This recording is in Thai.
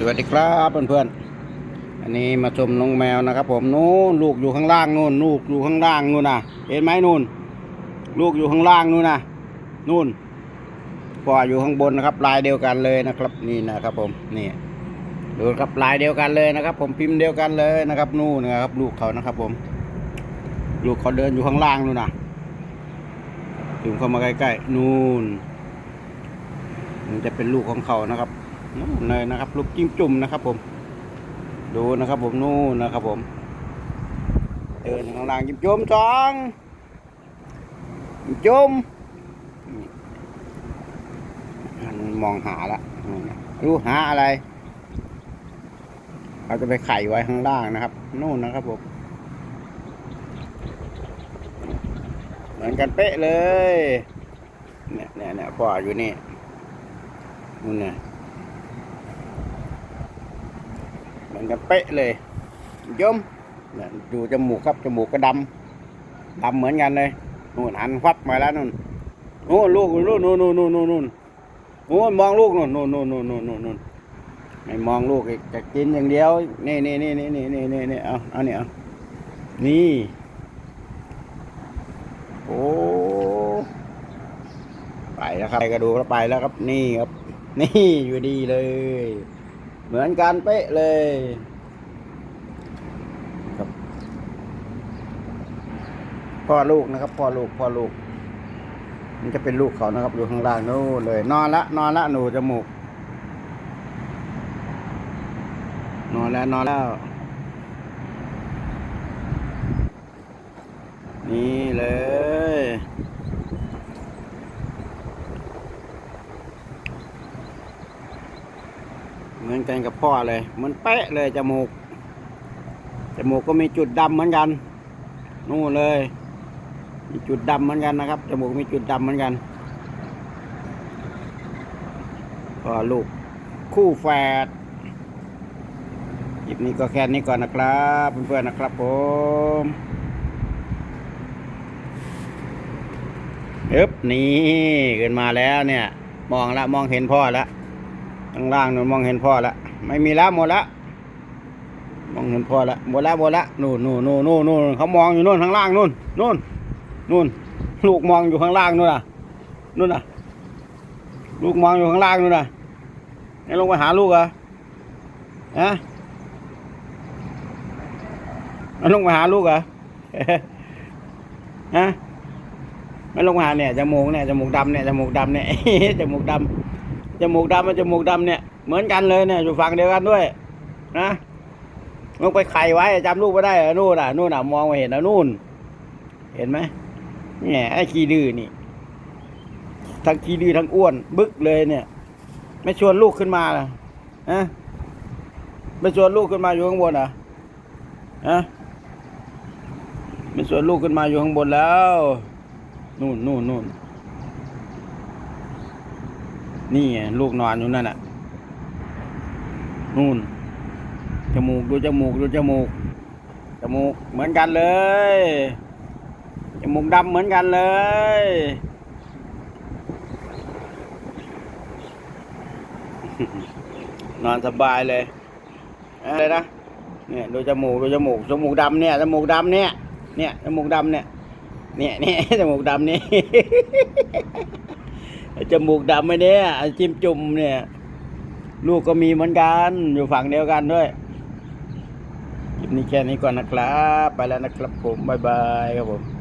สวัสดีครับเพื่อนๆ อันนี้มาชมน้องแมวนะครับ ผมนู้นลูกอยู่ข้างล่างนู่นลูกอยู่ข้างล่างนู่นนะเห็นไหมนู่น ลูกอยู่ข้างล่างนู่นนะนู่นพ่ออยู่ข้างบนนะครับ ลายเดียวกันเลยนะครับ นี่นะครับ ผมนี่ดูครับลายเดียวกันเลยนะครับ ผมพิมพ์เดียวกันเลยนะครับ นู่นนะครับ ลูกเขานะครับ ผม ลูกเขาเดินอยู่ข้างล่างนู่นนะถึงเข้ามาใกล้ๆนู่นมันจะเป็นลูกของเขานะครับ นู่นเลยนะครับ ลูกจิ้มจุ่มนะครับ ผม ดูนะครับผมนู่นนะครับ ผม เดินข้างล่างจิ้มจุ่มสองจิ้มจุ่มมันมองหาละรู้หาอะไรเราจะไปไข่ไว้ข้างล่างนะครับนู่นนะครับผมเหมือนกันเป๊ะเลย เนี่ยเนี่ยเนี่ยพ่ออยู่นี่นู่นเนี่ย เห มือนกันเป๊ะเลยยมดูจมูกครับจมูกก็ดำดำเหมือนกันเลยนู่นหันฟับมาแล้วนู่นนู่นลูกนู่นนู่นนู่นนู่นนู่นนู่นนู่นมองลูกนู่นนู่นนู่นนู่นนู่นนู่นไม่มองลูกอีกจะกินอย่างเดียวนี่นี่นี่นี่นี่นี่นี่นี่เอาเอาเนี่ยเอานี่โอ้ไปแล้วครับไปกระดูแล้วไปแล้วครับนี่ครับ นี่อยู่ดีเลย เหมือนกันเป๊ะเลยครับพ่อลูกนะครับพ่อลูกพ่อลูก มันจะเป็นลูกเขานะครับอยู่ข้างล่างนู่นเลย นอนละนอนละหนูจมูก นอนแล้วนอนแล้ว นี่เลย เหมือนกันกับพ่อเลยเหมันเป๊ะเลยจมูกจมูกก็มีจุดดำเหมือนกัน นู่นเลย มีจุดดำเหมือนกันนะครับจมูกมีจุดดำเหมือนกันพ่อลูกคู่แฝดคลิปนี้ก็แค่นี้ก่อนนะครับเพื่อนๆนะครับผมเอ๊บนี่ขึ้นมาแล้วเนี่ย มองละมองเห็นพ่อแล้ว ข้างล่างนู่นมองเห็นพ่อละไม่มีแล้วหมดละมองเห็นพ่อละหมดละหมดละนู่นนู่นนู่นนู่นนู่นเขามองอยู่นู่นข้างล่างนู่นนู่นนู่นลูกมองอยู่ข้างล่างนู่นน่ะนู่นน่ะ ลูกมองอยู่ข้างล่างนู่นน่ะให้ลงไปหาลูกเหรอฮะไม่ลงไปหาลูกเหรอฮะไม่ลงมาหาเนี่ยจมูกเนี่ยจมูกดำเนี่ยจมูกดำเนี่ยจมูกดำ จมูกดำกับจมูกดำเนี่ยเหมือนกันเลยเนี่ยอยู่ฝั่งเดียวกันด้วย นะมึงไปไข่ไว้จำลูกไม่ได้เหรอนู่นน่ะนู่นน่ะมองมาเห็นนะนู่น เห็นไหมเนี่ยไอ้ขี้ดื้อนี่ ทั้งขี้ดื้อทั้งอ้วน บึกเลยเนี่ย ไม่ชวนลูกขึ้นมาล่ะฮะไม่ชวนลูกขึ้นมาอยู่ข้างบนอะฮะไม่ชวนลูกขึ้นมาอยู่ข้างบนแล้ว นู่นนู่นนู่น นี่ไงลูกนอนอยู่นั่นน่ะ นู่น จมูกดูจมูกดูจมูก จมูกเหมือนกันเลย จมูกดำเหมือนกันเลย นอนสบายเลย อะไรนะ เนี่ยดูจมูกดูจมูก จมูกดำเนี่ย จมูกดำเนี่ย เนี่ย จมูกดำเนี่ย เนี่ยเนี่ยจมูกดำเนี่ย จมูกดำไหมเนี่ยจิ้มจุ่มเนี่ย ลูกก็มีเหมือนกัน อยู่ฝั่งเดียวกันด้วยคลิปนี้แค่นี้ก่อนนะครับ ไปแล้วนะครับผม บ๊ายบายครับผม